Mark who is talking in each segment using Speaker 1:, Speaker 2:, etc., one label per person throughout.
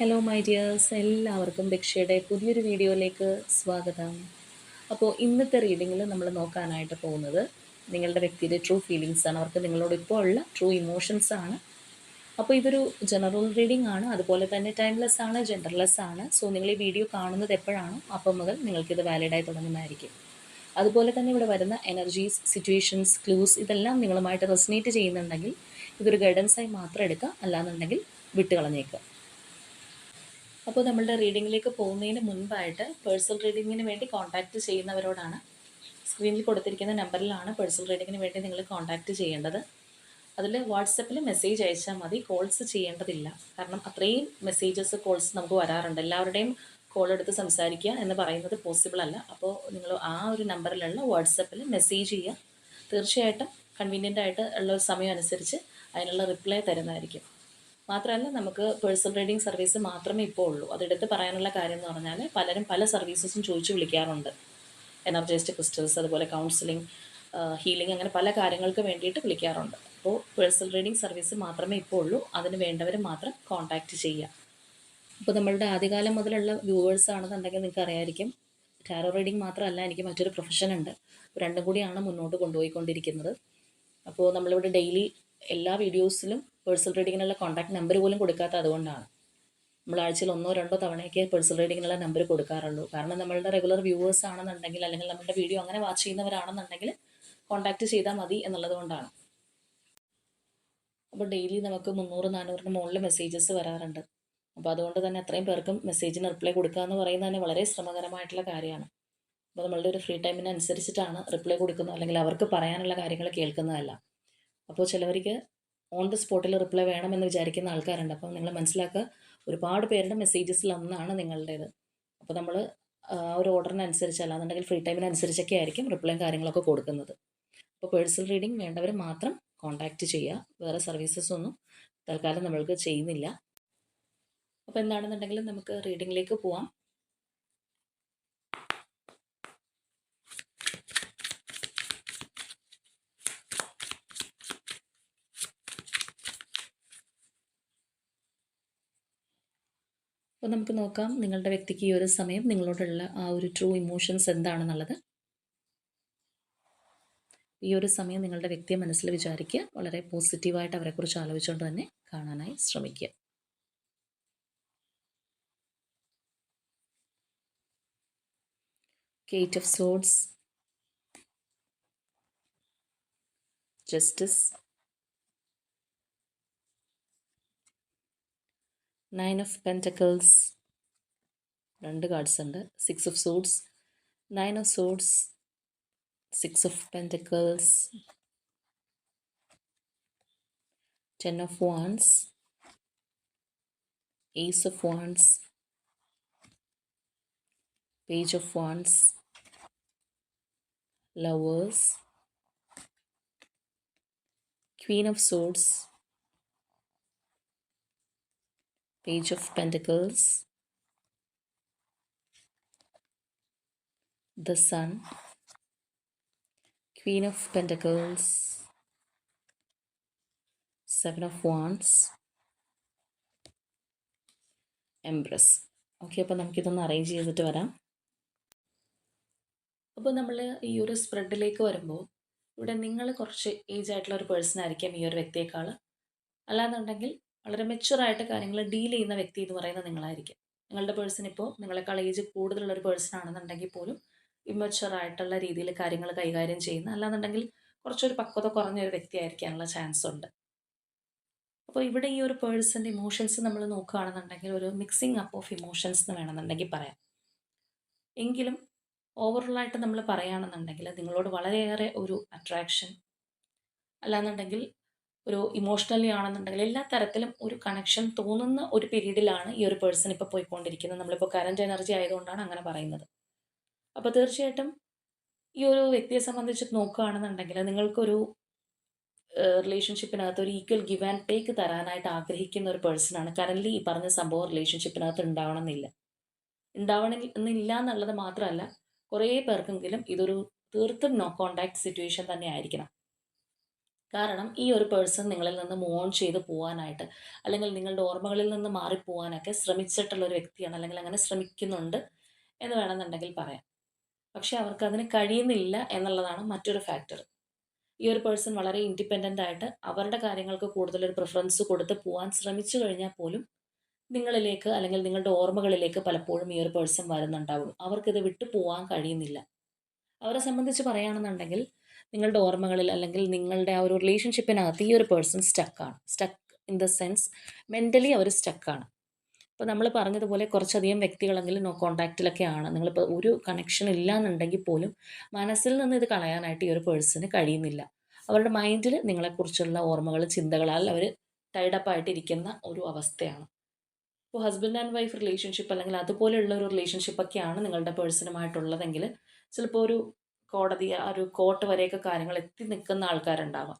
Speaker 1: Hello my dears എല്ലാവർക്കും ഭിക്ഷയുടെ പുതിയൊരു വീഡിയോയിലേക്ക് സ്വാഗതം. അപ്പോൾ ഇന്നത്തെ റീഡിങ്ങിൽ നമ്മൾ നോക്കാനായിട്ട് പോകുന്നത് നിങ്ങളുടെ വ്യക്തിയുടെ ട്രൂ ഫീലിങ്സ് ആണ്. അവർക്ക് നിങ്ങളോട് ഇപ്പോൾ ഉള്ള ട്രൂ ഇമോഷൻസ് ആണ്. അപ്പോൾ ഇതൊരു ജനറൽ റീഡിംഗ് ആണ്. അതുപോലെ തന്നെ ടൈംലെസ് ആണ് ജെൻഡർലെസ് ആണ്. സോ നിങ്ങൾ ഈ വീഡിയോ കാണുന്നത് എപ്പോഴാണോ അപ്പം മുതൽ നിങ്ങൾക്കിത് വാലിഡായി തുടങ്ങുന്നതായിരിക്കും. അതുപോലെ തന്നെ ഇവിടെ വരുന്ന എനർജീസ് സിറ്റുവേഷൻസ് ക്ലൂസ് ഇതെല്ലാം നിങ്ങളുമായിട്ട് റെസിനേറ്റ് ചെയ്യുന്നുണ്ടെങ്കിൽ ഇതൊരു ഗൈഡൻസായി മാത്രം എടുക്കുക. അല്ലാന്നുണ്ടെങ്കിൽ വിട്ടുകളഞ്ഞേക്കുക. അപ്പോൾ നമ്മളുടെ റീഡിങ്ങിലേക്ക് പോകുന്നതിന് മുൻപായിട്ട് പേഴ്സണൽ റീഡിങ്ങിന് വേണ്ടി കോൺടാക്റ്റ് ചെയ്യുന്നവരോടാണ് സ്ക്രീനിൽ കൊടുത്തിരിക്കുന്ന നമ്പറിലാണ് പേഴ്സണൽ റീഡിങ്ങിന് വേണ്ടി നിങ്ങൾ കോൺടാക്റ്റ് ചെയ്യേണ്ടത്. അതിൽ വാട്സപ്പിൽ മെസ്സേജ് അയച്ചാൽ മതി കോൾസ് ചെയ്യേണ്ടതില്ല. കാരണം അത്രയും മെസ്സേജസ് കോൾസ് നമുക്ക് വരാറുണ്ട്. എല്ലാവരുടെയും കോൾ എടുത്ത് സംസാരിക്കുക എന്ന് പറയുന്നത് പോസിബിൾ അല്ല. അപ്പോൾ നിങ്ങൾ ആ ഒരു നമ്പറിലുള്ള വാട്സപ്പിൽ മെസ്സേജ് ചെയ്യുക. തീർച്ചയായിട്ടും കൺവീനിയന്റ് ആയിട്ട് ഉള്ള സമയം അനുസരിച്ച് അതിനുള്ള റിപ്ലൈ തരുന്നതായിരിക്കും. മാത്രമല്ല നമുക്ക് പേഴ്സണൽ റീഡിംഗ് സർവീസ് മാത്രമേ ഇപ്പോൾ ഉള്ളൂ. അതെടുത്ത് പറയാനുള്ള കാര്യം എന്ന് പറഞ്ഞാൽ പലരും പല സർവീസസും ചോദിച്ചു വിളിക്കാറുണ്ട്. എനർജൈസ്ഡ് ക്രിസ്റ്റൽസ് അതുപോലെ കൗൺസിലിംഗ് ഹീലിംഗ് അങ്ങനെ പല കാര്യങ്ങൾക്ക് വേണ്ടിയിട്ട് വിളിക്കാറുണ്ട്. അപ്പോൾ പേഴ്സണൽ റീഡിംഗ് സർവീസ് മാത്രമേ ഇപ്പോൾ ഉള്ളൂ. അതിന് വേണ്ടവർ മാത്രം കോൺടാക്റ്റ് ചെയ്യുക അപ്പോൾ നമ്മളുടെ ആദ്യകാലം മുതലുള്ള വ്യൂവേഴ്സ് ആണെന്നുണ്ടെങ്കിൽ നിങ്ങൾക്ക് അറിയായിരിക്കും. ടാരോ റീഡിംഗ് മാത്രമല്ല എനിക്ക് മറ്റൊരു പ്രൊഫഷൻ ഉണ്ട്. രണ്ടും കൂടിയാണ് മുന്നോട്ട് കൊണ്ടുപോയിക്കൊണ്ടിരിക്കുന്നത്. അപ്പോൾ നമ്മളിവിടെ ഡെയിലി എല്ലാ വീഡിയോസിലും പേഴ്സണൽ റീഡിങ്ങിനുള്ള കോൺടാക്ട് നമ്പർ പോലും കൊടുക്കാത്ത അതുകൊണ്ടാണ്. നമ്മൾ ആഴ്ചയിൽ ഒന്നോ രണ്ടോ തവണയൊക്കെ പേഴ്സണൽ റീഡിങ്ങിനുള്ള നമ്പർ കൊടുക്കാറുള്ളൂ. കാരണം നമ്മളുടെ റെഗുലർ വ്യൂവേഴ്സ് ആണെന്നുണ്ടെങ്കിൽ അല്ലെങ്കിൽ നമ്മുടെ വീഡിയോ അങ്ങനെ വാച്ച് ചെയ്യുന്നവരാണെന്നുണ്ടെങ്കിൽ കോൺടാക്ട് ചെയ്താൽ മതി എന്നുള്ളത് കൊണ്ടാണ്. അപ്പോൾ ഡെയിലി നമുക്ക് മുന്നൂറ് നാനൂറിന് മുകളിൽ മെസ്സേജസ് വരാറുണ്ട്. അപ്പോൾ അതുകൊണ്ട് തന്നെ അത്രയും പേർക്കും മെസ്സേജിന് റിപ്ലൈ കൊടുക്കുക എന്ന് പറയുന്നത് തന്നെ വളരെ ശ്രമകരമായിട്ടുള്ള കാര്യമാണ്. അപ്പോൾ നമ്മളുടെ ഒരു ഫ്രീ ടൈമിനനുസരിച്ചിട്ടാണ് റിപ്ലൈ കൊടുക്കുന്നത് അല്ലെങ്കിൽ അവർക്ക് പറയാനുള്ള കാര്യങ്ങൾ കേൾക്കുന്നതല്ല. അപ്പോൾ ചിലവർക്ക് ഓൺ ദി സ്പോട്ടിൽ റിപ്ലൈ വേണമെന്ന് വിചാരിക്കുന്ന ആൾക്കാരുണ്ട്. അപ്പം നിങ്ങൾ മനസ്സിലാക്കുക ഒരുപാട് പേരുടെ മെസ്സേജസിൽ ഒന്നാണ് നിങ്ങളുടേത്. അപ്പോൾ നമ്മൾ ഒരു ഓർഡറിനനുസരിച്ച് അല്ലാന്നുണ്ടെങ്കിൽ ഫ്രീ ടൈമിനനുസരിച്ചൊക്കെ ആയിരിക്കും റിപ്ലൈ കാര്യങ്ങളൊക്കെ കൊടുക്കുന്നത്. അപ്പോൾ പേഴ്സണൽ റീഡിംഗ് വേണ്ടവർ മാത്രം കോൺടാക്റ്റ് ചെയ്യുക. വേറെ സർവീസസ് ഒന്നും തൽക്കാലം നമ്മൾക്ക് ചെയ്യുന്നില്ല. അപ്പോൾ എന്താണെന്നുണ്ടെങ്കിൽ നമുക്ക് റീഡിങ്ങിലേക്ക് പോവാം. അപ്പോൾ നമുക്ക് നോക്കാം നിങ്ങളുടെ വ്യക്തിക്ക് ഈ ഒരു സമയം നിങ്ങളോടുള്ള ആ ഒരു ട്രൂ ഇമോഷൻസ് എന്താണെന്നുള്ളത്. ഈ ഒരു സമയം നിങ്ങളുടെ വ്യക്തിയെ മനസ്സിൽ വിചാരിക്കുക വളരെ പോസിറ്റീവായിട്ട് അവരെക്കുറിച്ച് ആലോചിച്ചുകൊണ്ട് തന്നെ കാണാനായി ശ്രമിക്കുക. Eight of swords justice nine of pentacles രണ്ട് കാർഡ്സ് ഉണ്ട്. Six of suits nine of suits six of pentacles ten of wands ace of wands page of wands lovers queen of swords Page of Pentacles, the Sun, Queen of Pentacles, Seven of Wands, empress okay അപ്പോൾ നമുക്കിതൊന്ന് arrange ചെയ്തിട്ട് വരാം. അപ്പോൾ നമ്മൾ ഈ ഒരു സ്പ്രെഡിലേക്ക് വരുമ്പോൾ ഇവിടെ നിങ്ങൾ കുറച്ച് ഏജ് ആയിട്ടുള്ള ഒരു പേഴ്സൺ ആയിരിക്കാം ഈ ഒരു വ്യക്തിയേക്കാൾ അല്ലാന്നുണ്ടെങ്കിൽ വളരെ മെച്ചുവറായിട്ട് കാര്യങ്ങൾ ഡീൽ ചെയ്യുന്ന വ്യക്തി എന്ന് പറയുന്നത് നിങ്ങളായിരിക്കും. നിങ്ങളുടെ പേഴ്സൺ ഇപ്പോൾ നിങ്ങളെക്കാൾ ഏജ് കൂടുതലുള്ള ഒരു പേഴ്സൺ ആണെന്നുണ്ടെങ്കിൽ പോലും ഇമ്മച്ചുറായിട്ടുള്ള രീതിയിൽ കാര്യങ്ങൾ കൈകാര്യം ചെയ്യുന്ന അല്ലാന്നുണ്ടെങ്കിൽ കുറച്ചൊരു പക്വത കുറഞ്ഞ ഒരു വ്യക്തി ആയിരിക്കാനുള്ള ചാൻസ് ഉണ്ട്. അപ്പോൾ ഇവിടെ ഈ ഒരു പേഴ്സന്റെ ഇമോഷൻസ് നമ്മൾ നോക്കുകയാണെന്നുണ്ടെങ്കിൽ ഒരു മിക്സിങ് അപ്പ് ഓഫ് ഇമോഷൻസ് എന്ന് വേണമെന്നുണ്ടെങ്കിൽ പറയാം. എങ്കിലും ഓവറോളായിട്ട് നമ്മൾ പറയുകയാണെന്നുണ്ടെങ്കിൽ നിങ്ങളോട് വളരെയേറെ ഒരു അട്രാക്ഷൻ അല്ലാന്നുണ്ടെങ്കിൽ ഒരു ഇമോഷണലി ആണെന്നുണ്ടെങ്കിൽ എല്ലാ തരത്തിലും ഒരു കണക്ഷൻ തോന്നുന്ന ഒരു പീരീഡിലാണ് ഈ ഒരു പേഴ്സൺ ഇപ്പോൾ പോയിക്കൊണ്ടിരിക്കുന്നത്. നമ്മളിപ്പോൾ കറന്റ് എനർജി ആയതുകൊണ്ടാണ് അങ്ങനെ പറയുന്നത്. അപ്പോൾ തീർച്ചയായിട്ടും ഈ ഒരു വ്യക്തിയെ സംബന്ധിച്ച് നോക്കുകയാണെന്നുണ്ടെങ്കിൽ നിങ്ങൾക്കൊരു റിലേഷൻഷിപ്പിനകത്ത് ഒരു ഈക്വൽ ഗിവ് ആൻഡ് ടേക്ക് തരാനായിട്ട് ആഗ്രഹിക്കുന്ന ഒരു പേഴ്സണാണ് കറന്റ്ലി ഈ പറഞ്ഞ സംഭവം റിലേഷൻഷിപ്പിനകത്ത് ഉണ്ടാവണമെന്നില്ല. ഉണ്ടാവണമെന്നില്ല എന്നുള്ളത് മാത്രമല്ല കുറേ പേർക്കെങ്കിലും ഇതൊരു തീർത്തും നോ കോണ്ടാക്ട് സിറ്റുവേഷൻ തന്നെ ആയിരിക്കണം കാരണം ഈ ഒരു പേഴ്സൺ നിങ്ങളിൽ നിന്ന് മൂവ് ഓൺ ചെയ്ത് പോകാനായിട്ട് അല്ലെങ്കിൽ നിങ്ങളുടെ ഓർമ്മകളിൽ നിന്ന് മാറിപ്പോവാനൊക്കെ ശ്രമിച്ചിട്ടുള്ള ഒരു വ്യക്തിയാണ് അല്ലെങ്കിൽ അങ്ങനെ ശ്രമിക്കുന്നുണ്ട് എന്ന് വേണമെന്നുണ്ടെങ്കിൽ പറയാം. പക്ഷെ അവർക്ക് അതിന് കഴിയുന്നില്ല എന്നുള്ളതാണ് മറ്റൊരു ഫാക്ടർ ഈ ഒരു പേഴ്സൺ വളരെ ഇൻഡിപെൻഡന്റ് ആയിട്ട് അവരുടെ കാര്യങ്ങൾക്ക് കൂടുതലൊരു പ്രിഫറൻസ് കൊടുത്ത് പോകാൻ ശ്രമിച്ചു കഴിഞ്ഞാൽ പോലും നിങ്ങളിലേക്ക് അല്ലെങ്കിൽ നിങ്ങളുടെ ഓർമ്മകളിലേക്ക് പലപ്പോഴും ഈ ഒരു പേഴ്സൺ വരുന്നുണ്ടാവും അവർക്കിത് വിട്ടു പോകാൻ കഴിയുന്നില്ല. അവരെ സംബന്ധിച്ച് പറയുകയാണെന്നുണ്ടെങ്കിൽ നിങ്ങളുടെ ഓർമ്മകളിൽ അല്ലെങ്കിൽ നിങ്ങളുടെ ആ ഒരു റിലേഷൻഷിപ്പിനകത്ത് ഈ ഒരു person സ്റ്റക്കാണ് stuck in the sense mentally അവർ സ്റ്റക്കാണ് ഇപ്പോൾ നമ്മൾ പറഞ്ഞതുപോലെ കുറച്ചധികം വ്യക്തികളെങ്കിലും നോ കോണ്ടാക്റ്റിലൊക്കെയാണ് നിങ്ങളിപ്പോൾ ഒരു കണക്ഷൻ ഇല്ല എന്നുണ്ടെങ്കിൽ പോലും മനസ്സിൽ നിന്ന് ഇത് കളയാനായിട്ട് ഈ ഒരു പേഴ്സന് കഴിയുന്നില്ല. അവരുടെ മൈൻഡിൽ നിങ്ങളെക്കുറിച്ചുള്ള ഓർമ്മകൾ ചിന്തകളാൽ അവർ ടൈഡപ്പായിട്ടിരിക്കുന്ന ഒരു അവസ്ഥയാണ്. ഇപ്പോൾ ഹസ്ബൻഡ് ആൻഡ് വൈഫ് റിലേഷൻഷിപ്പ് അല്ലെങ്കിൽ അതുപോലെയുള്ള ഒരു റിലേഷൻഷിപ്പൊക്കെയാണ് നിങ്ങളുടെ പേഴ്സണുമായിട്ടുള്ളതെങ്കിൽ ചിലപ്പോൾ ഒരു കോടതി ആ ഒരു കോർട്ട് വരെയൊക്കെ കാര്യങ്ങൾ എത്തി നിൽക്കുന്ന ആൾക്കാരുണ്ടാവാം.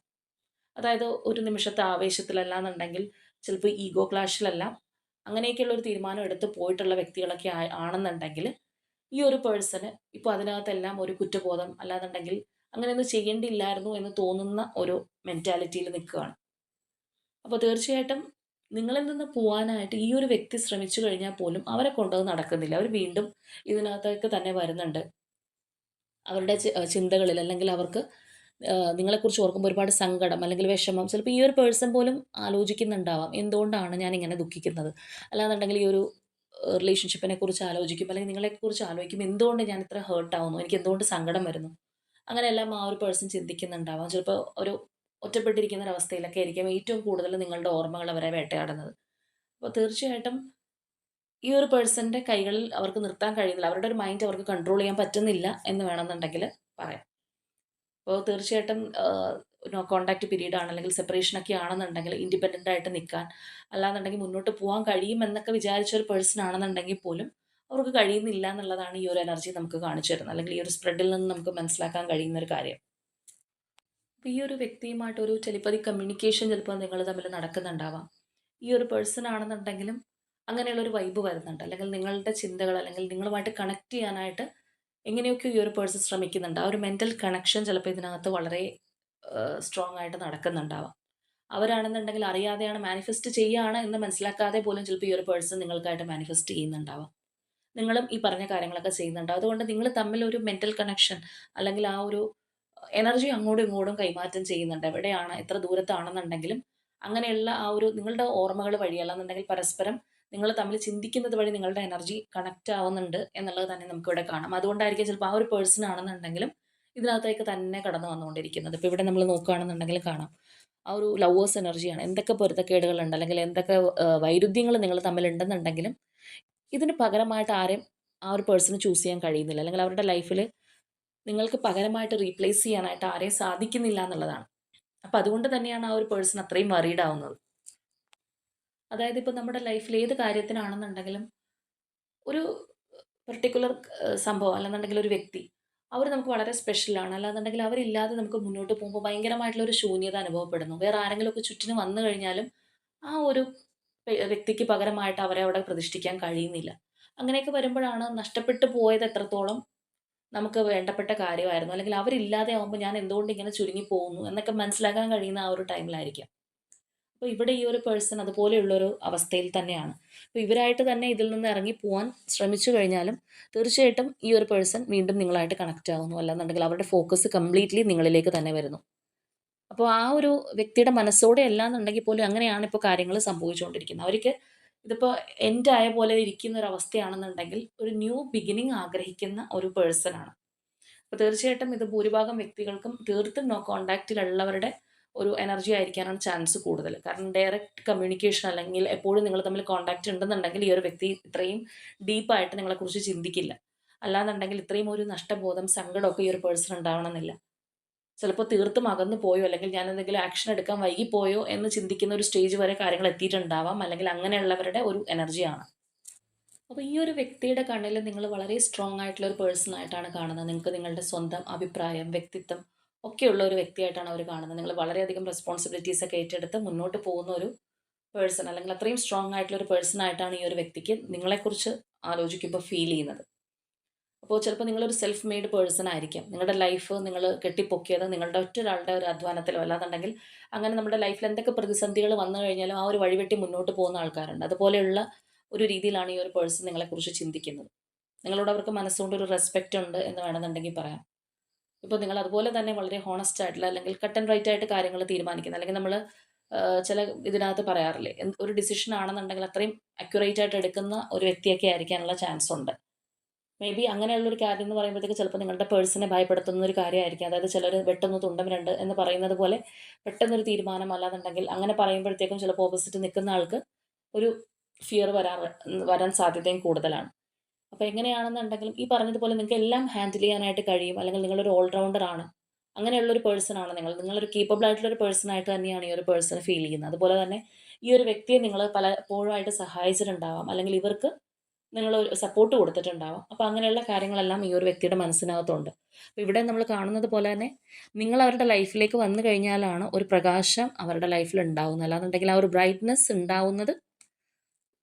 Speaker 1: അതായത് ഒരു നിമിഷത്തെ ആവേശത്തിലല്ല എന്നുണ്ടെങ്കിൽ ചിലപ്പോൾ ഈഗോ ക്ലാഷിലല്ല അങ്ങനെയൊക്കെയുള്ള ഒരു തീരുമാനം എടുത്ത് പോയിട്ടുള്ള വ്യക്തികളൊക്കെ ആണെന്നുണ്ടെങ്കിൽ ഈ ഒരു പേഴ്സണ് ഇപ്പോൾ അതിനകത്തെല്ലാം ഒരു കുറ്റബോധം അല്ലാന്നുണ്ടെങ്കിൽ അങ്ങനെയൊന്നും ചെയ്യേണ്ടിയില്ലായിരുന്നു എന്ന് തോന്നുന്ന ഒരു മെന്റാലിറ്റിയിൽ നിൽക്കുകയാണ്. അപ്പോൾ തീർച്ചയായിട്ടും നിങ്ങളിൽ നിന്ന് പോകാനായിട്ട് ഈ ഒരു വ്യക്തി ശ്രമിച്ചു കഴിഞ്ഞാൽ പോലും അവരെ കൊണ്ടത് നടക്കുന്നില്ല. അവർ വീണ്ടും ഇതിനകത്തേക്ക് തന്നെ വരുന്നുണ്ട്. അവരുടെ ചിന്തകളിൽ അല്ലെങ്കിൽ അവർക്ക് നിങ്ങളെക്കുറിച്ച് ഓർക്കുമ്പോൾ ഒരുപാട് സങ്കടം അല്ലെങ്കിൽ വിഷമം ചിലപ്പോൾ ഈ ഒരു പേഴ്സൺ പോലും ആലോചിക്കുന്നുണ്ടാവാം എന്തുകൊണ്ടാണ് ഞാൻ ഇങ്ങനെ ദുഃഖിക്കുന്നത്? അല്ലാന്നുണ്ടെങ്കിൽ ഈ ഒരു റിലേഷൻഷിപ്പിനെ കുറിച്ച് ആലോചിക്കും അല്ലെങ്കിൽ നിങ്ങളെക്കുറിച്ച് ആലോചിക്കും എന്തുകൊണ്ട് ഞാൻ ഇത്ര ഹേർട്ട് ആവുന്നു? എനിക്ക് എന്തുകൊണ്ട് സങ്കടം വരുന്നു? അങ്ങനെയെല്ലാം ആ ഒരു പേഴ്സൺ ചിന്തിക്കുന്നുണ്ടാവാം. ചിലപ്പോൾ ഒരു ഒറ്റപ്പെട്ടിരിക്കുന്ന ഒരു അവസ്ഥയിലൊക്കെ ആയിരിക്കും ഏറ്റവും കൂടുതൽ നിങ്ങളുടെ ഓർമ്മകൾ അവരെ വേട്ടയാടുന്നത്. അപ്പോൾ തീർച്ചയായിട്ടും ഈ ഒരു പേഴ്സന്റെ കൈകളിൽ അവർക്ക് നിർത്താൻ കഴിയുന്നില്ല. അവരുടെ ഒരു മൈൻഡ് അവർക്ക് കൺട്രോൾ ചെയ്യാൻ പറ്റുന്നില്ല എന്ന് വേണമെന്നുണ്ടെങ്കിൽ പറയാം. അപ്പോൾ തീർച്ചയായിട്ടും നോ കോണ്ടാക്ട് പീരീഡ് ആണ് അല്ലെങ്കിൽ സെപ്പറേഷൻ ഒക്കെ ആണെന്നുണ്ടെങ്കിൽ ഇൻഡിപെൻഡന്റ് ആയിട്ട് നിൽക്കാൻ അല്ലാന്നുണ്ടെങ്കിൽ മുന്നോട്ട് പോകാൻ കഴിയുമെന്നൊക്കെ വിചാരിച്ച ഒരു പേഴ്സൺ ആണെന്നുണ്ടെങ്കിൽ പോലും അവർക്ക് കഴിയുന്നില്ല എന്നുള്ളതാണ് ഈ ഒരു എനർജി നമുക്ക് കാണിച്ചു തരുന്നത്. അല്ലെങ്കിൽ ഈ ഒരു സ്പ്രെഡിൽ നിന്ന് നമുക്ക് മനസ്സിലാക്കാൻ കഴിയുന്ന ഒരു കാര്യം. അപ്പോൾ ഈ ഒരു വ്യക്തിയുമായിട്ട് ഒരു ടെലിപ്പതി കമ്മ്യൂണിക്കേഷൻ ചിലപ്പോൾ നിങ്ങൾ തമ്മിൽ നടക്കുന്നുണ്ടാവാം. ഈ ഒരു പേഴ്സൺ ആണെന്നുണ്ടെങ്കിലും അങ്ങനെയുള്ള ഒരു വൈബ് വരുന്നുണ്ട്. അല്ലെങ്കിൽ നിങ്ങളുടെ ചിന്തകൾ അല്ലെങ്കിൽ നിങ്ങളുമായിട്ട് കണക്ട് ചെയ്യാനായിട്ട് എങ്ങനെയൊക്കെ ഈ ഒരു പേഴ്സൺ ശ്രമിക്കുന്നുണ്ട്. ആ ഒരു മെന്റൽ കണക്ഷൻ ചിലപ്പോൾ ഇതിനകത്ത് വളരെ സ്ട്രോങ് ആയിട്ട് നടക്കുന്നുണ്ടാവാം. അവരാണെന്നുണ്ടെങ്കിൽ അറിയാതെയാണ് മാനിഫെസ്റ്റ് ചെയ്യുകയാണ് എന്ന് മനസ്സിലാക്കാതെ പോലും ചിലപ്പോൾ ഈ ഒരു പേഴ്സൺ നിങ്ങൾക്കായിട്ട് മാനിഫെസ്റ്റ് ചെയ്യുന്നുണ്ടാവാം. നിങ്ങളും ഈ പറഞ്ഞ കാര്യങ്ങളൊക്കെ ചെയ്യുന്നുണ്ടാവും അതുകൊണ്ട് നിങ്ങൾ തമ്മിൽ ഒരു മെന്റൽ കണക്ഷൻ അല്ലെങ്കിൽ ആ ഒരു എനർജി അങ്ങോട്ടും ഇങ്ങോട്ടും കൈമാറ്റം ചെയ്യുന്നുണ്ട്. എവിടെയാണ് എത്ര ദൂരത്താണെന്നുണ്ടെങ്കിലും അങ്ങനെയുള്ള ആ ഒരു നിങ്ങളുടെ ഓർമ്മകൾ വഴി പരസ്പരം നിങ്ങൾ തമ്മിൽ ചിന്തിക്കുന്നത് വഴി നിങ്ങളുടെ എനർജി കണക്റ്റ് ആവുന്നുണ്ട് എന്നുള്ളത് തന്നെ നമുക്ക് ഇവിടെ കാണാം. അതുകൊണ്ടായിരിക്കും ചിലപ്പോൾ ആ ഒരു പേഴ്സൺ ആണെന്നുണ്ടെങ്കിലും ഇതിനകത്തേക്ക് തന്നെ കടന്നു വന്നുകൊണ്ടിരിക്കുന്നത്. ഇപ്പോൾ ഇവിടെ നമ്മൾ നോക്കുകയാണെന്നുണ്ടെങ്കിൽ കാണാം. ആ ഒരു ലവേഴ്സ് എനർജിയാണ് എന്തൊക്കെ പൊരുത്തക്കേടുകളുണ്ട്? അല്ലെങ്കിൽ എന്തൊക്കെ വൈരുദ്ധ്യങ്ങൾ നിങ്ങൾ തമ്മിലുണ്ടെന്നുണ്ടെങ്കിലും ഇതിന് പകരമായിട്ട് ആരെയും ആ ഒരു പേഴ്സണ് ചൂസ് ചെയ്യാൻ കഴിയുന്നില്ല. അല്ലെങ്കിൽ അവരുടെ ലൈഫിൽ നിങ്ങൾക്ക് പകരമായിട്ട് റീപ്ലേസ് ചെയ്യാനായിട്ട് ആരെയും സാധിക്കുന്നില്ല എന്നുള്ളതാണ്. അപ്പം അതുകൊണ്ട് തന്നെയാണ് ആ ഒരു പേഴ്സൺ അത്രയും വറീഡ് ആവുന്നത്. അതായത് ഇപ്പോൾ നമ്മുടെ ലൈഫിൽ ഏത് കാര്യത്തിനാണെന്നുണ്ടെങ്കിലും ഒരു പെർട്ടിക്കുലർ സംഭവം അല്ലെന്നുണ്ടെങ്കിൽ ഒരു വ്യക്തി അവർ നമുക്ക് വളരെ സ്പെഷ്യലാണ് അല്ലാന്നുണ്ടെങ്കിൽ അവരില്ലാതെ നമുക്ക് മുന്നോട്ട് പോകുമ്പോൾ ഭയങ്കരമായിട്ടുള്ള ഒരു ശൂന്യത അനുഭവപ്പെടുന്നു. വേറെ ആരെങ്കിലുമൊക്കെ ചുറ്റിനും വന്നു കഴിഞ്ഞാലും ആ ഒരു വ്യക്തിക്ക് പകരമായിട്ട് അവരെ അവിടെ പ്രതിഷ്ഠിക്കാൻ കഴിയുന്നില്ല. അങ്ങനെയൊക്കെ വരുമ്പോഴാണ് നഷ്ടപ്പെട്ടു പോയത് എത്രത്തോളം നമുക്ക് വേണ്ടപ്പെട്ട കാര്യമായിരുന്നു. അല്ലെങ്കിൽ അവരില്ലാതെ ആകുമ്പോൾ ഞാൻ എന്തുകൊണ്ട് ഇങ്ങനെ ചുരുങ്ങി പോകുന്നു എന്നൊക്കെ മനസ്സിലാക്കാൻ കഴിയുന്ന ആ ഒരു ടൈമിലായിരിക്കാം അപ്പോൾ ഇവിടെ ഈ ഒരു പേഴ്സൺ അതുപോലെയുള്ളൊരു അവസ്ഥയിൽ തന്നെയാണ്. അപ്പോൾ ഇവരായിട്ട് തന്നെ ഇതിൽ നിന്ന് ഇറങ്ങി പോകാൻ ശ്രമിച്ചു കഴിഞ്ഞാലും തീർച്ചയായിട്ടും ഈ ഒരു പേഴ്സൺ വീണ്ടും നിങ്ങളായിട്ട് കണക്റ്റ് ആകുന്നു അല്ലാന്നുണ്ടെങ്കിൽ അവരുടെ ഫോക്കസ് കംപ്ലീറ്റ്ലി നിങ്ങളിലേക്ക് തന്നെ വരുന്നു. അപ്പോൾ ആ ഒരു വ്യക്തിയുടെ മനസ്സോടെ അല്ല എന്നുണ്ടെങ്കിൽ പോലും അങ്ങനെയാണ് ഇപ്പോൾ കാര്യങ്ങൾ സംഭവിച്ചുകൊണ്ടിരിക്കുന്നത്. അവർക്ക് ഇതിപ്പോൾ എൻഡ് ആയ പോലെ ഇരിക്കുന്ന ഒരു അവസ്ഥയാണെന്നുണ്ടെങ്കിൽ ഒരു ന്യൂ ബിഗിനിങ് ആഗ്രഹിക്കുന്ന ഒരു പേഴ്സൺ ആണ്. അപ്പോൾ തീർച്ചയായിട്ടും ഇത് ഭൂരിഭാഗം വ്യക്തികൾക്കും തീർത്തും നോ കോണ്ടാക്റ്റിലുള്ളവരുടെ ഒരു എനർജി ആയിരിക്കാനാണ് ചാൻസ് കൂടുതൽ. കാരണം ഡയറക്റ്റ് കമ്മ്യൂണിക്കേഷൻ അല്ലെങ്കിൽ എപ്പോഴും നിങ്ങൾ തമ്മിൽ കോണ്ടാക്ട് ഉണ്ടെന്നുണ്ടെങ്കിൽ ഈ ഒരു വ്യക്തി ഇത്രയും ഡീപ്പായിട്ട് നിങ്ങളെക്കുറിച്ച് ചിന്തിക്കില്ല. അല്ലാന്നുണ്ടെങ്കിൽ ഇത്രയും ഒരു നഷ്ടബോധം സങ്കടമൊക്കെ ഈ ഒരു പേഴ്സൺ ഉണ്ടാവണമെന്നില്ല. ചിലപ്പോൾ തീർത്തും അകന്നു പോയോ അല്ലെങ്കിൽ ഞാൻ എന്തെങ്കിലും ആക്ഷൻ എടുക്കാൻ വൈകിപ്പോയോ എന്ന് ചിന്തിക്കുന്ന ഒരു സ്റ്റേജ് വരെ കാര്യങ്ങൾ എത്തിയിട്ടുണ്ടാവാം. അല്ലെങ്കിൽ അങ്ങനെയുള്ളവരുടെ ഒരു എനർജിയാണ് അപ്പോൾ ഈ ഒരു വ്യക്തിയുടെ കണ്ണിൽ നിങ്ങൾ വളരെ സ്ട്രോങ് ആയിട്ടുള്ള ഒരു പേഴ്സൺ ആയിട്ടാണ് കാണുന്നത്. നിങ്ങൾക്ക് നിങ്ങളുടെ സ്വന്തം അഭിപ്രായം വ്യക്തിത്വം ഒക്കെയുള്ള ഒരു വ്യക്തിയായിട്ടാണ് അവർ കാണുന്നത്. നിങ്ങൾ വളരെയധികം റെസ്പോൺസിബിലിറ്റീസ് ഒക്കെ ഏറ്റെടുത്ത് മുന്നോട്ട് പോകുന്ന ഒരു പേഴ്സൺ അല്ലെങ്കിൽ അത്രയും സ്ട്രോങ് ആയിട്ടുള്ള ഒരു പേഴ്സൺ ആയിട്ടാണ് ഈ ഒരു വ്യക്തിക്ക് നിങ്ങളെക്കുറിച്ച് ആലോചിക്കുമ്പോൾ ഫീൽ ചെയ്യുന്നത്. അപ്പോൾ ചിലപ്പോൾ നിങ്ങളൊരു സെൽഫ് മെയ്ഡ് പേഴ്സൺ ആയിരിക്കാം. നിങ്ങളുടെ ലൈഫ് നിങ്ങൾ കെട്ടിപ്പൊക്കിയത് നിങ്ങളുടെ ഒറ്റൊരാളുടെ ഒരു അധ്വാനത്തിലോ അല്ലാന്നുണ്ടെങ്കിൽ അങ്ങനെ നമ്മുടെ ലൈഫിൽ എന്തൊക്കെ പ്രതിസന്ധികൾ വന്നു കഴിഞ്ഞാലും ആ ഒരു വഴിവെട്ടി മുന്നോട്ട് പോകുന്ന ആൾക്കാരുണ്ട്. അതുപോലെയുള്ള ഒരു രീതിയിലാണ് ഈ ഒരു പേഴ്സൺ നിങ്ങളെക്കുറിച്ച് ചിന്തിക്കുന്നത്. നിങ്ങളോട് അവർക്ക് മനസ്സുകൊണ്ട് ഒരു റെസ്പെക്റ്റ് ഉണ്ട് എന്ന് വേണമെന്നുണ്ടെങ്കിൽ പറയാം. ഇപ്പോൾ നിങ്ങൾ അതുപോലെ തന്നെ വളരെ ഹോണസ്റ്റ് ആയിട്ടുള്ള അല്ലെങ്കിൽ കട്ട് ആൻഡ് റൈറ്റ് ആയിട്ട് കാര്യങ്ങൾ തീരുമാനിക്കുന്നത് അല്ലെങ്കിൽ നമ്മൾ ചില ഇതിനകത്ത് പറയാറില്ലേ ഒരു ഡിസിഷൻ ആണെന്നുണ്ടെങ്കിൽ അത്രയും അക്യുറേറ്റ് ആയിട്ട് എടുക്കുന്ന ഒരു വ്യക്തിയൊക്കെ ആയിരിക്കാനുള്ള ചാൻസ് ഉണ്ട്. മേ ബി അങ്ങനെയുള്ളൊരു കാര്യം എന്ന് പറയുമ്പോഴത്തേക്ക് ചിലപ്പോൾ നിങ്ങളുടെ പേഴ്സണെ ഭയപ്പെടുത്തുന്ന ഒരു കാര്യമായിരിക്കും. അതായത് ചിലർ വെട്ടുന്ന തുണ്ടം രണ്ട് എന്ന് പറയുന്നത് പോലെ പെട്ടെന്നൊരു തീരുമാനം അല്ലാന്നുണ്ടെങ്കിൽ അങ്ങനെ പറയുമ്പോഴത്തേക്കും ചിലപ്പോൾ ഓപ്പോസിറ്റ് നിൽക്കുന്ന ആൾക്ക് ഒരു ഫിയർ വരാൻ വരാൻ സാധ്യതയും കൂടുതലാണ്. അപ്പോൾ എങ്ങനെയാണെന്നുണ്ടെങ്കിലും ഈ പറഞ്ഞതുപോലെ നിങ്ങൾക്ക് എല്ലാം ഹാൻഡിൽ ചെയ്യാനായിട്ട് കഴിയും. അല്ലെങ്കിൽ നിങ്ങളൊരു ഓൾറൗണ്ടർ ആണ്. അങ്ങനെയുള്ളൊരു പേഴ്സൺ ആണ് നിങ്ങൾ. നിങ്ങളൊരു കേപ്പബിൾ ആയിട്ടുള്ള ഒരു പേഴ്സൺ ആയിട്ട് തന്നെയാണ് ഈ ഒരു പേഴ്സൺ ഫീൽ ചെയ്യുന്നത്. അതുപോലെ തന്നെ ഈ ഒരു വ്യക്തിയെ നിങ്ങൾ പലപ്പോഴായിട്ട് സഹായിച്ചിട്ടുണ്ടാവാം. അല്ലെങ്കിൽ ഇവർക്ക് നിങ്ങൾ സപ്പോർട്ട് കൊടുത്തിട്ടുണ്ടാവാം. അപ്പോൾ അങ്ങനെയുള്ള കാര്യങ്ങളെല്ലാം ഈ ഒരു വ്യക്തിയുടെ മനസ്സിനകത്തുണ്ട്. അപ്പോൾ ഇവിടെ നമ്മൾ കാണുന്നത് പോലെ തന്നെ നിങ്ങൾ അവരുടെ ലൈഫിലേക്ക് വന്നു കഴിഞ്ഞാലാണ് ഒരു പ്രകാശം അവരുടെ ലൈഫിൽ ഉണ്ടാവുന്നത്. അല്ലാന്നുണ്ടെങ്കിൽ ആ ഒരു ബ്രൈറ്റ്നെസ് ഉണ്ടാവുന്നത്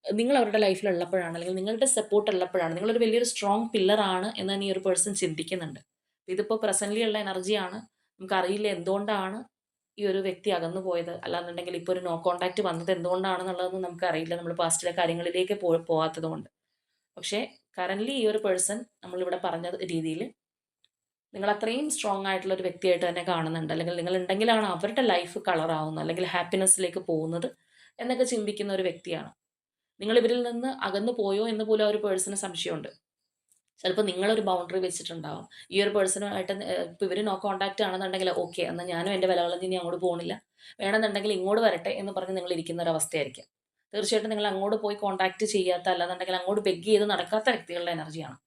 Speaker 1: നിങ്ങൾ അവരുടെ ലൈഫിൽ ഉള്ളപ്പോഴാണ് അല്ലെങ്കിൽ നിങ്ങളുടെ സപ്പോർട്ട് ഉള്ളപ്പോഴാണ് നിങ്ങളൊരു വലിയൊരു സ്ട്രോങ് പില്ലറാണ് എന്ന് തന്നെ ഈ ഒരു പേഴ്സൺ ചിന്തിക്കുന്നുണ്ട്. ഇതിപ്പോൾ പ്രസന്റ്ലി ഉള്ള എനർജിയാണ് നമുക്കറിയില്ല എന്തുകൊണ്ടാണ് ഈ ഒരു വ്യക്തി അകന്നു പോയത്. അല്ലാന്നുണ്ടെങ്കിൽ ഇപ്പോൾ ഒരു നോ കോണ്ടാക്റ്റ് വന്നത് എന്തുകൊണ്ടാണെന്നുള്ളതൊന്നും നമുക്കറിയില്ല. നമ്മൾ പാസ്റ്റിലെ കാര്യങ്ങളിലേക്ക് പോ പോകാത്തത് കൊണ്ട് പക്ഷേ കറന്റ്ലി ഈ ഒരു പേഴ്സൺ നമ്മളിവിടെ പറഞ്ഞ രീതിയിൽ നിങ്ങൾ അത്രയും സ്ട്രോങ് ആയിട്ടുള്ള ഒരു വ്യക്തിയായിട്ട് തന്നെ കാണുന്നുണ്ട്. അല്ലെങ്കിൽ നിങ്ങൾ ഉണ്ടെങ്കിലാണ് അവരുടെ ലൈഫ് കളറാവുന്നത് അല്ലെങ്കിൽ ഹാപ്പിനെസ്സിലേക്ക് പോകുന്നത് എന്നൊക്കെ ചിന്തിക്കുന്ന ഒരു വ്യക്തിയാണ്. നിങ്ങൾ ഇവരിൽ നിന്ന് അകന്നു പോയോ എന്ന് പോലും ആ ഒരു പേഴ്സണ് സംശയമുണ്ട്. ചിലപ്പോൾ നിങ്ങളൊരു ബൗണ്ടറി വെച്ചിട്ടുണ്ടാവും. ഈ ഒരു പേഴ്സണുമായിട്ട് ഇപ്പോൾ ഇവർ നോ കോൺടാക്റ്റ് ആണെന്നുണ്ടെങ്കിൽ ഓക്കെ എന്നാൽ ഞാനും എന്റെ വിലകളിൽ ഇനി അങ്ങോട്ട് പോകുന്നില്ല വേണമെന്നുണ്ടെങ്കിൽ ഇങ്ങോട്ട് വരട്ടെ എന്ന് പറഞ്ഞ് നിങ്ങൾ ഇരിക്കുന്ന ഒരു അവസ്ഥയായിരിക്കും. തീർച്ചയായിട്ടും നിങ്ങൾ അങ്ങോട്ട് പോയി കോൺടാക്റ്റ് ചെയ്യാത്ത അല്ലാന്നുണ്ടെങ്കിൽ അങ്ങോട്ട് ബെഗ് ചെയ്ത് നടക്കാത്ത വ്യക്തികളുടെ എനർജിയാണ്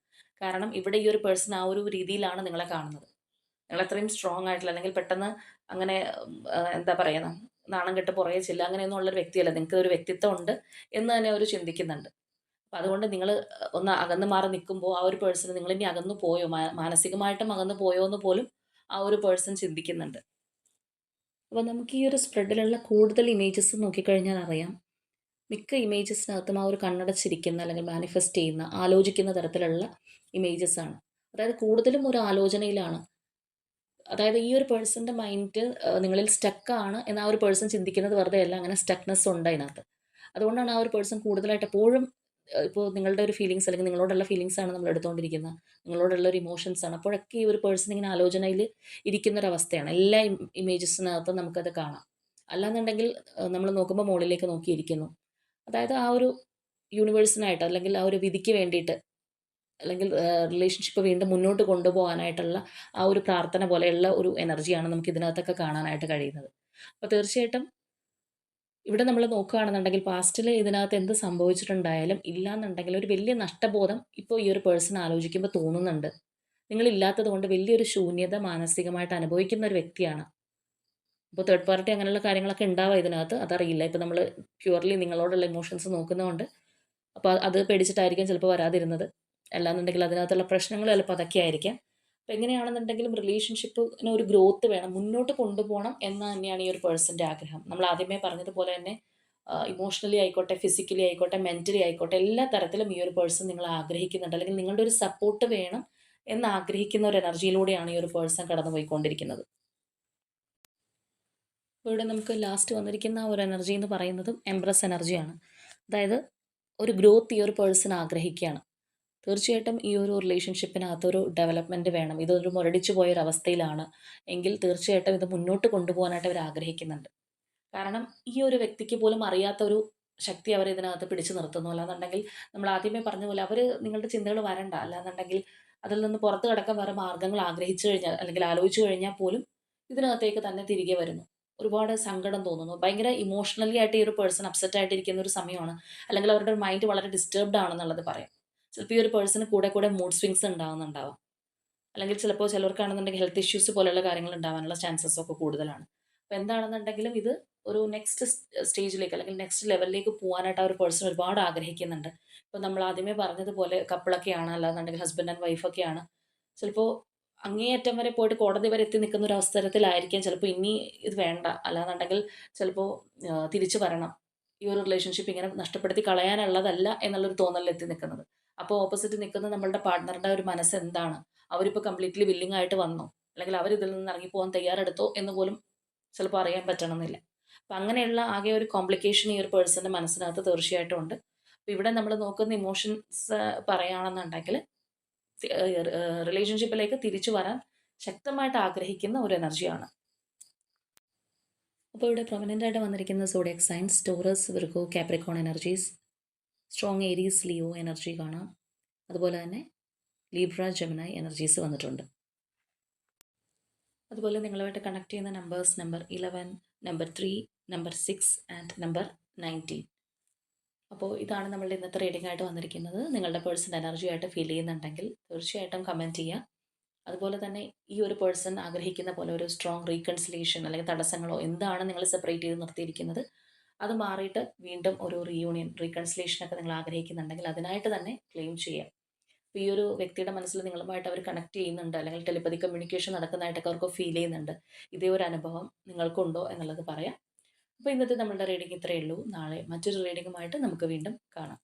Speaker 1: കാരണം ഇവിടെ ഈ ഒരു പേഴ്സൺ ആ ഒരു രീതിയിലാണ് നിങ്ങളെ കാണുന്നത്. നിങ്ങൾ അത്രയും സ്ട്രോങ് ആയിട്ടുള്ള അല്ലെങ്കിൽ പെട്ടെന്ന് അങ്ങനെ എന്താ പറയുക നാണം കെട്ട് പുറകെ ചെല്ലുക അങ്ങനെയൊന്നും ഉള്ളൊരു വ്യക്തിയല്ല. നിങ്ങൾക്ക് ഒരു വ്യക്തിത്വം ഉണ്ട് എന്ന് തന്നെ അവർ ചിന്തിക്കുന്നുണ്ട്. അപ്പം അതുകൊണ്ട് നിങ്ങൾ ഒന്ന് അകന്ന് മാറി നിൽക്കുമ്പോൾ ആ ഒരു പേഴ്സൺ നിങ്ങൾ ഇനി അകന്നു പോയോ? മാനസികമായിട്ടും അകന്നു പോയോ എന്ന് പോലും ആ ഒരു പേഴ്സൺ ചിന്തിക്കുന്നുണ്ട്. അപ്പോൾ നമുക്ക് ഈ ഒരു സ്പ്രെഡിലുള്ള കൂടുതൽ ഇമേജസ് നോക്കിക്കഴിഞ്ഞാൽ അറിയാം. മിക്ക ഇമേജസിനകത്തും ആ ഒരു കണ്ണടച്ചിരിക്കുന്ന അല്ലെങ്കിൽ മാനിഫെസ്റ്റ് ചെയ്യുന്ന ആലോചിക്കുന്ന തരത്തിലുള്ള ഇമേജസ് ആണ്. അതായത് കൂടുതലും ഒരു ആലോചനയിലാണ് അതായത് ഈ ഒരു പേഴ്സന്റെ മൈൻഡ് നിങ്ങളിൽ സ്റ്റക്കാണ് എന്ന് ആ ഒരു പേഴ്സൺ ചിന്തിക്കുന്നത് വെറുതെ അല്ല അങ്ങനെ സ്റ്റക്നെസ് ഉണ്ട് അതിനകത്ത്. അതുകൊണ്ടാണ് ആ ഒരു പേഴ്സൺ കൂടുതലായിട്ട് എപ്പോഴും ഇപ്പോൾ നിങ്ങളുടെ ഒരു ഫീലിങ്സ് അല്ലെങ്കിൽ നിങ്ങളോടുള്ള ഫീലിങ്സ് ആണ് നമ്മൾ എടുത്തുകൊണ്ടിരിക്കുന്നത്. നിങ്ങളോടുള്ള ഒരു ഇമോഷൻസ് ആണ്. അപ്പോഴൊക്കെ ഈ ഒരു പേഴ്സൺ ഇങ്ങനെ ആലോചനയിൽ ഇരിക്കുന്ന ഒരു അവസ്ഥയാണ് എല്ലാ ഇമേജസിനകത്തും നമുക്കത് കാണാം. അല്ലാന്നുണ്ടെങ്കിൽ നമ്മൾ നോക്കുമ്പോൾ മുകളിലേക്ക് നോക്കിയിരിക്കുന്നു. അതായത് ആ ഒരു യൂണിവേഴ്സിനായിട്ട് അല്ലെങ്കിൽ ആ ഒരു വിധിക്ക് വേണ്ടിയിട്ട് അല്ലെങ്കിൽ റിലേഷൻഷിപ്പ് വീണ്ടും മുന്നോട്ട് കൊണ്ടുപോകാനായിട്ടുള്ള ആ ഒരു പ്രാർത്ഥന പോലെയുള്ള ഒരു എനർജിയാണ് നമുക്ക് ഇതിനകത്തൊക്കെ കാണാനായിട്ട് കഴിയുന്നത്. അപ്പോൾ തീർച്ചയായിട്ടും ഇവിടെ നമ്മൾ നോക്കുകയാണെന്നുണ്ടെങ്കിൽ പാസ്റ്റിൽ ഇതിനകത്ത് എന്ത് സംഭവിച്ചിട്ടുണ്ടായാലും ഇല്ലാന്നുണ്ടെങ്കിൽ ഒരു വലിയ നഷ്ടബോധം ഇപ്പോൾ ഈ ഒരു പേഴ്സൺ ആലോചിക്കുമ്പോൾ തോന്നുന്നുണ്ട്. നിങ്ങളില്ലാത്തത് കൊണ്ട് വലിയൊരു ശൂന്യത മാനസികമായിട്ട് അനുഭവിക്കുന്ന ഒരു വ്യക്തിയാണ്. അപ്പോൾ തേർഡ് പാർട്ടി അങ്ങനെയുള്ള കാര്യങ്ങളൊക്കെ ഉണ്ടാവുക ഇതിനകത്ത്. അതറിയില്ല. ഇപ്പോൾ നമ്മൾ പ്യുവർലി നിങ്ങളോടുള്ള ഇമോഷൻസ് നോക്കുന്നതുകൊണ്ട്. അപ്പോൾ അത് പേടിച്ചിട്ടായിരിക്കും ചിലപ്പോൾ വരാതിരുന്നത്. അല്ലാന്നുണ്ടെങ്കിൽ അതിനകത്തുള്ള പ്രശ്നങ്ങൾ ചിലപ്പോൾ അതൊക്കെ ആയിരിക്കാം. അപ്പോൾ എങ്ങനെയാണെന്നുണ്ടെങ്കിലും റിലേഷൻഷിപ്പിന് ഒരു ഗ്രോത്ത് വേണം. മുന്നോട്ട് കൊണ്ടുപോകണം എന്ന് തന്നെയാണ് ഈ ഒരു പേഴ്സന്റെ ആഗ്രഹം. നമ്മൾ ആദ്യമേ പറഞ്ഞതുപോലെ തന്നെ ഇമോഷണലി ആയിക്കോട്ടെ ഫിസിക്കലി ആയിക്കോട്ടെ മെന്റലി ആയിക്കോട്ടെ എല്ലാ തരത്തിലും ഈ ഒരു പേഴ്സൺ നിങ്ങൾ ആഗ്രഹിക്കുന്നുണ്ട്. അല്ലെങ്കിൽ നിങ്ങളുടെ ഒരു സപ്പോർട്ട് വേണം എന്ന് ആഗ്രഹിക്കുന്ന ഒരു എനർജിയിലൂടെയാണ് ഈ ഒരു പേഴ്സൺ കടന്നു പോയിക്കൊണ്ടിരിക്കുന്നത് ഇവിടെ നമുക്ക് ലാസ്റ്റ് വന്നിരിക്കുന്ന ഒരു എനർജി എന്ന് പറയുന്നതും എംബ്രസ് എനർജിയാണ് അതായത് ഒരു ഗ്രോത്ത് ഈ ഒരു പേഴ്സൺ ആഗ്രഹിക്കുകയാണ്. തീർച്ചയായിട്ടും ഈ ഒരു റിലേഷൻഷിപ്പിനകത്തൊരു ഡെവലപ്മെന്റ് വേണം. ഇതൊരു മുരടിച്ചു പോയൊരവസ്ഥയിലാണ് എങ്കിൽ തീർച്ചയായിട്ടും ഇത് മുന്നോട്ട് കൊണ്ടുപോകാനായിട്ട് അവർ ആഗ്രഹിക്കുന്നുണ്ട്. കാരണം ഈ ഒരു വ്യക്തിക്ക് പോലും അറിയാത്ത ഒരു ശക്തി അവർ ഇതിനകത്ത് പിടിച്ചു നിർത്തുന്നു. അല്ലാന്നുണ്ടെങ്കിൽ നമ്മൾ ആദ്യമേ പറഞ്ഞ പോലെ അവർ നിങ്ങളുടെ ചിന്തകൾ വരണ്ട. അല്ലാന്നുണ്ടെങ്കിൽ അതിൽ നിന്ന് പുറത്തു കിടക്കാൻ വേറെ മാർഗങ്ങൾ ആഗ്രഹിച്ചു കഴിഞ്ഞാൽ അല്ലെങ്കിൽ ആലോചിച്ചു കഴിഞ്ഞാൽ പോലും ഇതിനകത്തേക്ക് തന്നെ തിരികെ വരുന്നു. ഒരുപാട് സങ്കടം തോന്നുന്നു. ഭയങ്കര ഇമോഷണലി ആയിട്ട് ഈ ഒരു പേഴ്സൺ അപ്സെറ്റ് ആയിട്ടിരിക്കുന്ന ഒരു സമയമാണ്. അല്ലെങ്കിൽ അവരുടെ മൈൻഡ് വളരെ ഡിസ്റ്റർബ്ഡ് ആണെന്നുള്ളത് പറയാം. ചിലപ്പോൾ ഈ ഒരു പേഴ്സണ് കൂടെ കൂടെ മൂഡ് സ്വിങ്സ് ഉണ്ടാവുന്നുണ്ടാവാം. അല്ലെങ്കിൽ ചിലപ്പോൾ ചിലവർക്കാണെന്നുണ്ടെങ്കിൽ ഹെൽത്ത് ഇഷ്യൂസ് പോലെയുള്ള കാര്യങ്ങൾ ഉണ്ടാവാനുള്ള ചാൻസസ് ഒക്കെ കൂടുതലാണ്. അപ്പോൾ എന്താണെന്നുണ്ടെങ്കിലും ഇത് ഒരു നെക്സ്റ്റ് സ്റ്റേജിലേക്ക് അല്ലെങ്കിൽ നെക്സ്റ്റ് ലെവലിലേക്ക് പോകാനായിട്ട് ആ ഒരു പേഴ്സൺ ഒരുപാട് ആഗ്രഹിക്കുന്നുണ്ട്. ഇപ്പോൾ നമ്മൾ ആദ്യമേ പറഞ്ഞതുപോലെ കപ്പിളൊക്കെയാണ് അല്ലാന്നുണ്ടെങ്കിൽ ഹസ്ബൻഡ് ആൻഡ് വൈഫൊക്കെയാണ് ചിലപ്പോൾ അങ്ങേയറ്റം വരെ പോയിട്ട് കോടതി വരെ എത്തി നിൽക്കുന്ന ഒരു അവസരത്തിലായിരിക്കാം ചിലപ്പോൾ ഇനി ഇത് വേണ്ട. അല്ലാന്നുണ്ടെങ്കിൽ ചിലപ്പോൾ തിരിച്ചു വരണം. ഈ ഒരു റിലേഷൻഷിപ്പ് ഇങ്ങനെ നഷ്ടപ്പെടുത്തി കളയാനുള്ളതല്ല എന്നുള്ളൊരു തോന്നലിൽ എത്തി നിൽക്കുന്നത്. അപ്പോൾ ഓപ്പോസിറ്റ് നിൽക്കുന്ന നമ്മളുടെ പാർട്ട്ണറുടെ ഒരു മനസ്സ് എന്താണ് അവരിപ്പോൾ കംപ്ലീറ്റ്ലി വില്ലിംഗ് ആയിട്ട് വന്നോ? അല്ലെങ്കിൽ അവർ ഇതിൽ നിന്ന് ഇറങ്ങി പോകാൻ തയ്യാറെടുത്തോ എന്ന് പോലും ചിലപ്പോൾ അറിയാൻ പറ്റണമെന്നില്ല. അപ്പം അങ്ങനെയുള്ള ആകെ ഒരു കോംപ്ലിക്കേഷൻ ഈ ഒരു പേഴ്സന്റെ മനസ്സിനകത്ത് തീർച്ചയായിട്ടും ഉണ്ട്. അപ്പോൾ ഇവിടെ നമ്മൾ നോക്കുന്ന ഇമോഷൻസ് പറയുകയാണെന്നുണ്ടെങ്കിൽ റിലേഷൻഷിപ്പിലേക്ക് തിരിച്ചു വരാൻ ശക്തമായിട്ട് ആഗ്രഹിക്കുന്ന ഒരു എനർജിയാണ് അപ്പോൾ ഇവിടെ പ്രൊമനന്റ് ആയിട്ട് വന്നിരിക്കുന്ന zodiac science Taurus Virgo Capricorn energies strong Aries Leo energy കാണാം. അതുപോലെ തന്നെ ലീബ്ര ജെമിനായി എനർജീസ് വന്നിട്ടുണ്ട്. അതുപോലെ നിങ്ങളുമായിട്ട് കണക്ട് ചെയ്യുന്ന numbers number eleven number three number six and number nineteen അപ്പോൾ ഇതാണ് നമ്മളുടെ ഇന്നത്തെ റീഡിംഗ് ആയിട്ട് വന്നിരിക്കുന്നത്. നിങ്ങളുടെ പേഴ്സൺ എനർജി ആയിട്ട് ഫീൽ ചെയ്യുന്നുണ്ടെങ്കിൽ തീർച്ചയായിട്ടും കമന്റ് ചെയ്യുക. അതുപോലെ തന്നെ ഈ ഒരു പേഴ്സൺ ആഗ്രഹിക്കുന്ന പോലെ ഒരു സ്ട്രോങ് റീകൺസിലേഷൻ അല്ലെങ്കിൽ തടസ്സങ്ങളോ എന്താണ് നിങ്ങൾ സെപ്പറേറ്റ് ചെയ്ത് നിർത്തിയിരിക്കുന്നത്? അത് മാറിയിട്ട് വീണ്ടും ഒരു റീയൂണിയൻ റീകൺസിലേഷൻ ഒക്കെ നിങ്ങൾ ആഗ്രഹിക്കുന്നുണ്ടെങ്കിൽ അതിനായിട്ട് തന്നെ ക്ലെയിം ചെയ്യാം. ഈ ഒരു വ്യക്തിയുടെ മനസ്സിൽ നിങ്ങളുമായിട്ട് അവർ കണക്ട് ചെയ്യുന്നുണ്ട് അല്ലെങ്കിൽ ടെലിപ്പതി കമ്മ്യൂണിക്കേഷൻ നടക്കുന്നതായിട്ടൊക്കെ അവർക്ക് ഫീൽ ചെയ്യുന്നുണ്ട്. ഇതേ ഒരു അനുഭവം നിങ്ങൾക്കുണ്ടോ എന്നുള്ളത് പറയാം. അപ്പോൾ ഇന്നത്തെ നമ്മളുടെ റീഡിംഗ് ഇത്രയേ ഉള്ളൂ. നാളെ മറ്റൊരു റീഡിങ്ങുമായിട്ട് നമുക്ക് വീണ്ടും കാണാം.